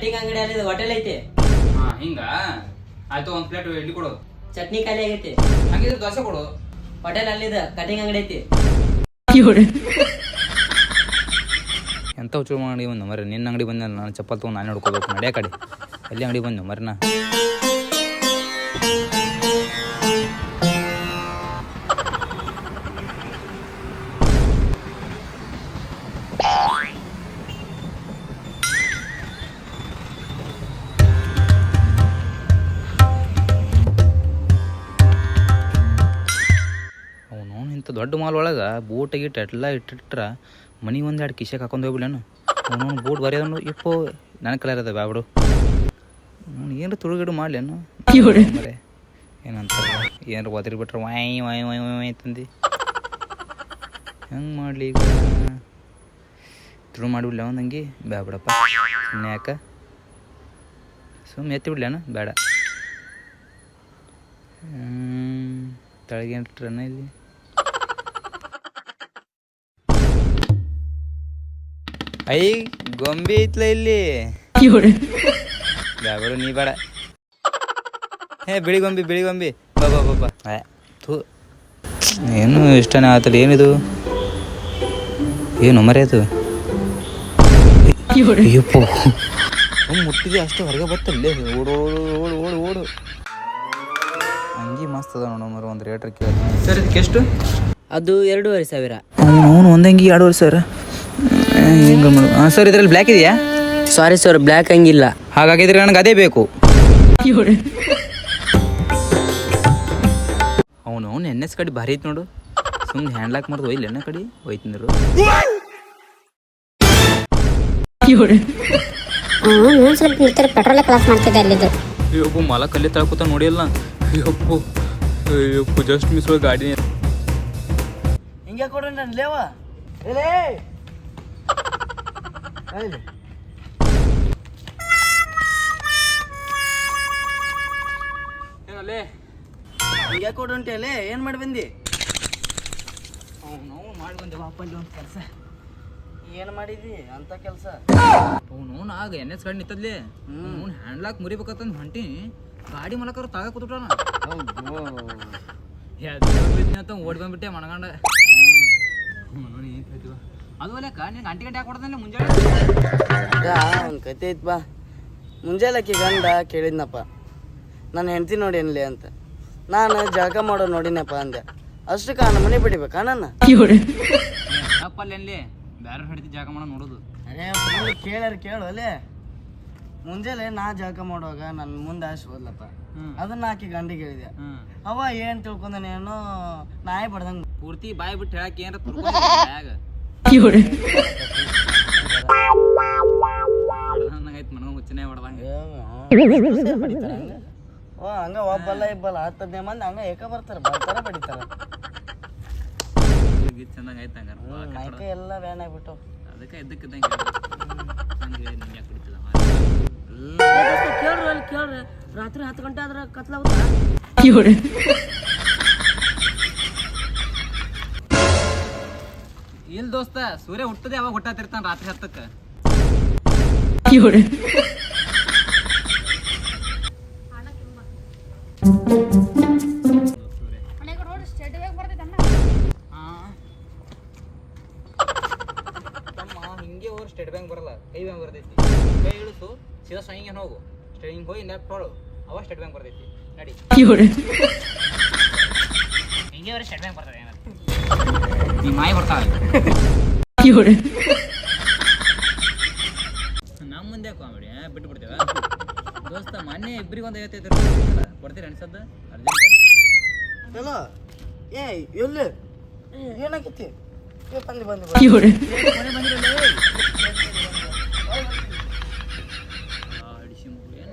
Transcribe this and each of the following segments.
Cutting ಅಂಗಡಿ ಅಲ್ಲಿ hotel ಐತೆ. ಹಾ ಹಿಂಗ? ಆಯ್ತು ಒಂದ್ ಪ್ಲೇಟ್ ಇಡ್ಲಿ ಕೊಡು. ಚಟ್ನಿ ಖಾಲಿ ಆಗೈತಿ. ಹಂಗಿದ್ರೆ ದೋಸೆ ಕೊಡು. ಹೋಟೆಲ್ ಅಲ್ಲಿದ ಕಟಿಂಗ್ ಅಂಗಡಿ ಐತಿ. ಎಂತ ಹುಚ್ಚು ಅಂಗಡಿ ಬಂದು ಮರಿ ನಿನ್ನ ಅಂಗಡಿ ಬಂದ ನಾನು ಚಪ್ಪಲ್ ತೊಗೊಂಡು ನಾನು ಹಿಡ್ಕೋಬೇಕು. ನಡೆಯ ಕಡೆ. ಎಲ್ಲಿ ಅಂಗಡಿ ಬಂದು ಮರಿನ ಇಂಥ ದೊಡ್ಡ ಮಾಲ್ ಒಳಗೆ ಬೂಟ್ ಗೀಟ್ ಎಲ್ಲ ಇಟ್ಟಿಟ್ರೆ ಮನಿ ಒಂದು ಎರಡು ಕಿಶೆಗೆ ಹಾಕೊಂಡು ಹೋಗ್ಬಿಡೇನು ಅವನು ಬೂಟ್ ಬರೆಯೋನು ಇಪ್ಪು ನನ್ನ ಕಲರ್ ಅದ ಬ್ಯಾಬಿಡು ಅವ್ನು ಏನು ತುಳುಗಿಡು ಮಾಡ್ಲೇನು ಏನಂತ ಏನಾರು ಒದರಿ ಬಿಟ್ರೆ ವಾಯ್ ವಾಯ್ ವಾಯ್ ವಾಯ್ ವಾಯ್ ತಂದು ಹೆಂಗೆ ಮಾಡಲಿ ಈಗ? ತುಳು ಮಾಡಿಬಿಡ್ಲ ಅವ್ನು ಹಂಗೆ? ಬಿಡಪ್ಪ. ಸುಮ್ಮನೆ ಯಾಕೆ? ಸುಮ್ಮನೆ ಎತ್ತಿ ಬಿಡ್ಲೇನು ಬೇಡ ತಳಗೇನು ಇಲ್ಲಿ? ಐ ಗೊಂಬೆ ಐತ್ಲ ಇಲ್ಲಿ? ಬ್ಯಾಬೇಡ ನೀ ಬೇಡ. ಹೇ ಬಿಳಿ ಗೊಂಬಿ ಬಿಳಿ ಗೊಂಬಿ. ಬಾ ಬಾ ಬಾ ಬಾ. ಏನು ಇಷ್ಟನೇ ಆತಲ್ಲ ಏನಿದು? ಏನು ಮರ್ಯಾದು ಅಯ್ಯಪ್ಪ. ಮುಟ್ಟಿದೆ ಅಷ್ಟು ಹೊರಗೆ ಬರ್ತಲ್ಲೇ ಓಡು ಓಡು ಓಡು ಓಡು ಓಡು. ಅಂಗಿ ಮಸ್ತ್ ಅದ ನೋಡ ಮರ ಒಂದು ರೇಟ್ರ್ ಕೇಳಿ ಸರ್ ಇದಕ್ಕೆ ಎಷ್ಟು? ಅದು ಎರಡೂವರೆ ಸಾವಿರ. ಅವನು ಒಂದಂಗಿ ಎರಡುವರೆ ಸರ್ ಹಿಂಗೆ ಹಾಂ ಸರ್ ಇದರಲ್ಲಿ ಬ್ಲ್ಯಾಕ್ ಇದೆಯಾ? ಸಾರಿ ಸರ್ ಬ್ಲ್ಯಾಕ್ ಹಂಗಿಲ್ಲ. ಹಾಗಾಗಿದ್ರೆ ನನಗೆ ಅದೇ ಬೇಕು. ಅವನು ಅವನು ಎನ್ ಎಸ್ ಕಡೆ ಭಾರಿ ಐತೆ ನೋಡು. ಸುಮ್ಮನೆ ಹ್ಯಾಂಡ್ಲಾಕ್ ಮಾಡ್ದು ಒಯ್ಲಿ ಎಣ್ಣೆ ಕಡೆ ಒಯ್ತಿದ್ರು. ಹ್ಞೂ ಸ್ವಲ್ಪ ನಿಂತರ ಪೆಟ್ರೋಲ್ ಕ್ಲಾಸ್ ಮಾಡ್ತಿದ್ದೆ ಅಲ್ಲಿದ್ದು. ಅಯ್ಯಪ್ಪ ಮಲ ಕಲ್ಲಿ ತಳ್ಕೊತ ನೋಡಿಲ್ಲ ಅಯ್ಯಪ್ಪ ಅಯ್ಯಪ್ಪು ಜಸ್ಟ್ ಮಿಸ್ ಗಾಡಿ ಹಿಂಗೆ ಕೊಡೋಣ ಲೇವ. ಎಲೇ ಏನಲ್ಲೇ? ಅಲ್ಲೇ ಏನ್ ಮಾಡಿ ಬಂದಿ? ಅವನು ಮಾಡಿ ಬಂದೆ ವಾಪಲ್ಲಿ ಒಂದು ಕೆಲಸ. ಏನ್ ಮಾಡಿದಿ ಅಂತ ಕೆಲಸ? ಅವನು ಆಗ ಎನ್ ಎಸ್ ಗಾಡಿ ನಿಂತದ್ಲಿ. ಅವ್ನು ಹ್ಯಾಂಡ್ಲಾಕ್ ಮುರಿಬೇಕಂತಂದು ಹೊಂಟಿ. ಗಾಡಿ ಮಲಕರು ತಾಗ ಕೂತ್ಬಿಟ್ಟಾನ ಅಂತ ಓಡಿ ಬಂದ್ಬಿಟ್ಟೆ ಮನಗಂಡ. ಅದು ಅಲ್ಲಕ್ಕ ನಿಂಗೆ ಗಂಟೆ ಗಂಟೆ ಹಾಕೊಡ್ತಾನೆ ಮುಂಜಾನೆ ಒಂದು ಕತೆ ಐತ್ ಬಾ. ಮುಂಜಾಲಕ್ಕಿ ಗಂಡ ಕೇಳಿದ್ನಪ್ಪ. ನನ್ನ ಹೆಂಡತಿ ನೋಡಿ ಅನ್ಲಿ ಅಂತ. ನಾನು ಜಳಕ ಮಾಡೋ ನೋಡಿನಪ್ಪ ಅಂದೆ. ಅಷ್ಟಕ್ಕೆ ನನ್ನ ಮನೆ ಬಿಡಿಬೇಕಾ ನನ್ನ? ಬೇರೆ ಹಿಡಿದು ಜಾಗ ಮಾಡೋ ನೋಡೋದು. ಅರೇ ಕೇಳ್ಯಾರ ಕೇಳು ಅಲ್ಲೇ. ಮುಂಜಾನೆ ನಾ ಜಳಕ ಮಾಡುವಾಗ ನನ್ನ ಮುಂದೆ ಆಶ್ ಹೋದ್ಲಪ್ಪ. ಅದನ್ನ ಆಕಿ ಗಂಡಿಗೆ ಹೇಳಿದೆ. ಅವ ಏನ್ ತಿಳ್ಕೊಂಡನೇನೋ ನಾಯಿ ಬಡ್ದಂಗ ಪೂರ್ತಿ ಬಾಯಿ ಬಿಟ್ಟು ಹೇಳಕ್ಕೆ ಏನಾರ ಓ ಹಂಗ ಒಬ್ಬಲ್ಲ ಇಬ್ಬಲ್ಲ. ಹತ್ತು ಹದಿನೈದು ಮಂದಿ ಹಂಗ ಏಕ ಬರ್ತಾರ ಬರ್ತಾರ ಬಡಿತಾರ. ಹಂಗಾರ ಎಲ್ಲ ಬ್ಯಾನ್ ಆಗ್ಬಿಟ್ಟು ಅದಕ್ಕೆ ಇದ್ದಕ್ಕಿದ್ದಂಗೆ ಹಂಗೆ ನಿಂಗೆ ಯಾಕೆ ಕುಡಿತಿಲ್ಲ ಕೇಳ್ರಿ ಅಲ್ಲಿ ಕೇಳ್ರಿ. ರಾತ್ರಿ ಹತ್ತು ಗಂಟೆ ಆದ್ರೆ ಕತ್ಲ ಇಲ್ಲ ದೋಸ್ತ ಸೂರ್ಯ ಹುಟ್ಟದೆ ಅವಾಗ ಹುಟ್ಟಾತಿರ್ತಾನ ರಾತ್ರಿ ಹತ್ತಕ್ಕೆ. ತಮ್ಮ ಹಿಂಗೆ ಹೋಗಿ ಸ್ಟೇಟ್ ಬ್ಯಾಂಕ್ ಬರಲ್ಲ ಕೈ ಬ್ಯಾಂಕ್ ಬರ್ತೈತಿ. ಕೈ ಇಳಿಸು ಸೀದಾ ಸ್ವಂಗಿಗೆ ಹೋಗು. ಸ್ಟೇಟ್ ಹೋಗಿ ಲೆಫ್ಟ್ ಹೊಳು ಅವಾಗ ಸ್ಟೇಟ್ ಬ್ಯಾಂಕ್ ಬರ್ತೈತಿ. ನಡಿ. ಹಿಂಗೆ ಬರೀ ಸ್ಟೇಟ್ ಬ್ಯಾಂಕ್ ಬರ್ತದೆ ಏನಾದ್ರು. ಈ ಮಾಯಿ ಬರ್ತಾವೆ ನಮ್ಮ ಮುಂದೆ ಕಾಮಿಡಿ ಬಿಟ್ಟು ಬಿಡ್ತೇವೆ ದೋಸ್ತ ಮೊನ್ನೆ ಇಬ್ಬರಿಗೆ ಒಂದು ಐವತ್ತೈದು ರೂಪಾಯಿ ಕೊಡ್ತೀರಿ ಅನ್ಸದ್ದು ಚಲೋ. ಏ ಎಲ್ಲಿ ಏನಾಗೈತಿ? ಏ ಬಂದಿ ಬಂದಿ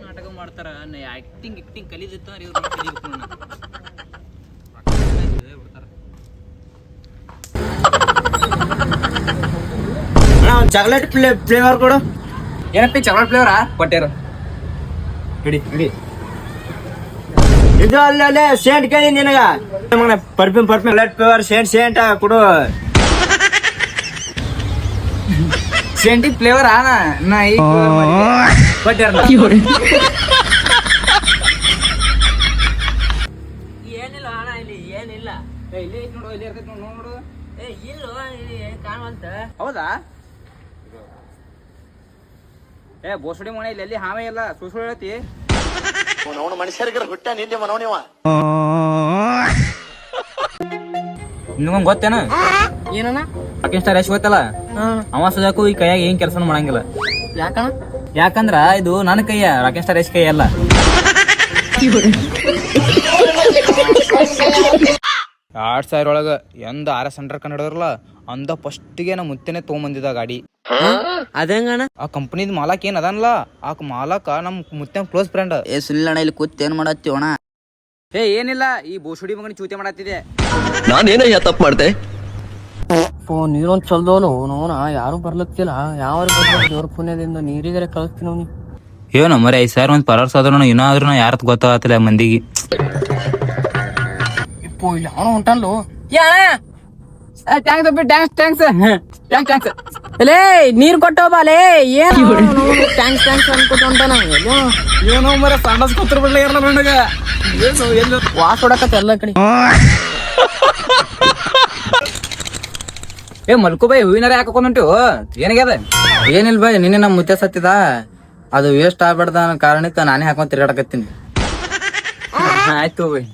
ನಾಟಕ ಮಾಡ್ತಾರ? ಆಕ್ಟಿಂಗ್ ಆಕ್ಟಿಂಗ್ ಕಲಿದಿತ್ತ ಇವ್ರು ಕಲಿಬೇಕು ನಾನು ಬಿಡ್ತಾರ ಒಂದು ಚಾಕ್ಲೇಟ್ ಫ್ಲೇ ಫ್ಲೇವರ್ ಕೊಡು. ಏನಪ್ಪ ಚಾಕ್ಲೇಟ್ ಫ್ಲೇವರಾ ಕೊಟ್ಟೇರು. ಇಡಿ ಇಡಿ. ಇದು ಅಲ್ಲ ಅಲ್ಲೇ ಸೇಂಟ್ ಕೇಳಿ ನಿನಗ. Perfume perfume chocolate flavour scent scent ಕೊಡು. ಸೇಂಟಿ ಫ್ಲೇವರ್ ಆನ ನಾ ಈಗ ಕೊಟ್ಟಾರ ಏನಿಲ್ಲ ಅಣ್ಣ ಇಲ್ಲಿ ಏನಿಲ್ಲ. ಇಲ್ಲಿ ನೋಡು ಇಲ್ಲಿ ಇರ್ತೈತಿ ನೋಡು ನೋಡು. ಏ ಇಲ್ಲ ಇಲ್ಲಿ ಕಾಣುವಂತ. ಹೌದಾ? ಏ ಬೋಸಡಿ ಮನೆ ಇಲ್ಲಿ ಎಲ್ಲಿ ಹಾವೇ ಇಲ್ಲ ಸುಳ್ಳು ಸುಳ್ಳು ಹೇಳ್ತಿ. ಅವನು ಮನುಷ್ಯರಿಗೆ ಹುಟ್ಟ ನಿಂದೆ ಮನವನಿವ ನಿಮ್ಗೆ ಗೊತ್ತೇನ? ಏನಣ್ಣ? ಪಾಕಿಂಗ್ ಸ್ಟಾರ್ ಯಶ್ ಗೊತ್ತಲ್ಲ? ಅವ ಸಜಾಕು ಈ ಕೈಯಾಗ ಏನ್ ಕೆಲಸ ಮಾಡಂಗಿಲ್ಲ. ಯಾಕಣ ಯಾಕಂದ್ರ ಇದು ನನ್ನ ಕೈಯ ರಾಕೇಶ್ ಸ್ಟಾರ್ ಯಶ್ ಕೈ ಅಲ್ಲ ಎರಡ್ ಸಾವಿರ ಒಳಗೆ ಎಂದ ಆರ್ ಎಸ್ ಹಂಡ್ರೆಡ್ ಕನ್ನಡದ್ರಲ್ಲ ಅಂದ ಫಸ್ಟಿಗೆ ನಾ ಮುತ್ತೆನೆ ತೊಗೊಂಬಂದಿದ ಗಾಡಿ. ಅದಂಗಣ ಆ ಕಂಪನಿದ ಮಾಲಕ್ ಏನ್ ಅದನ್ಲ ಆ ಮಾಲಕ ನಮ್ ಮುತ್ತೆ ಕ್ಲೋಸ್ ಫ್ರೆಂಡ್ ಏ ಸುಳ್ಳಣ್ಣ ಇಲ್ಲಿ ಕೂತ್ ಏನ್ ಅಣ್ಣ? ಏ ಏನಿಲ್ಲ ಈ ಬೋಸುಡಿ ಮಗನ ಚೂತೆ ಮಾಡತ್ತಿದೆ ನಾನೇನಯ್ಯ ತಪ್ಪು ಮಾಡ್ದೆ? ಓ ನೀರೊಂದ್ ಚಲ್ದೋನು ನೋನ ಯಾರು ಬರ್ಲತ್ತಿಲ್ಲ. ಯಾವ ದೇವ್ರ ಪುಣ್ಯದಿಂದ ನೀರಿಗರೆ ಕಳಿಸ್ತೀನಿ ಅವ್ನಿ ಏನೋ ಮರೆ ಐದ್ ಸಾವಿರ ಒಂದ್ ಪರಾರ್ಸ್ ಆದ್ರೂ ಇನ್ನಾದ್ರೂ ಯಾರತ್ ಗೊತ್ತಾಗತ್ತಿಲ್ಲ ಮಂದಿಗೆ. ಇಪ್ಪೋ ಇಲ್ಲಿ ಅವನು ಹೊಂಟಲ್ಲು ಟ್ಯಾಂಕ್ಸ್ ಅಪ್ಪಿ ಟ್ಯಾಂಕ್ಸ್ ಟ್ಯಾಂಕ್ಸ್ ಟ್ಯಾಂಕ್ಸ್ ಟ್ಯಾಂಕ್ಸ್ ಲೇ ನೀರ್ ಕೊಟ್ಟವ ಬಾಲೇ ಏನು ಟ್ಯಾಂಕ್ಸ್ ಟ್ಯಾಂಕ್ಸ್ ಅನ್ಕೊತ ಹೊಂಟಾನ ಏನೋ ಮರ ಸಂಡಸ್ ಕೂತ್ರ ಬಿಡ್ಲ ಯಾರಲ್ಲ ನನಗ. ಏನು ಎಲ್ಲ ವಾಸ್ ಹೊಡಕತ್ತ ಎಲ್ಲ ಕಡೆ. ಏ ಮಲ್ಕು ಬೈ ಹೂವಿನಾರ ಹಾಕೊಂಡ್ ಏನಾಗ್ಯದ ಏನಿಲ್ಲ ಬಾಯ್ ನಿನ್ನೆ ನಮ್ಮ ಮುತ್ತೆ ಸತ್ತಿದ. ಅದು ವೇಸ್ಟ್ ಆಗ್ಬೇಡ್ದ ಅನ್ನೋ ಕಾರಣಕ್ಕೆ ನಾನೇ ಹಾಕೊಂಡ್ ತಿರ್ಗಾಡಕತ್ತೀನಿ. ಆಯ್ತು. ಬೈ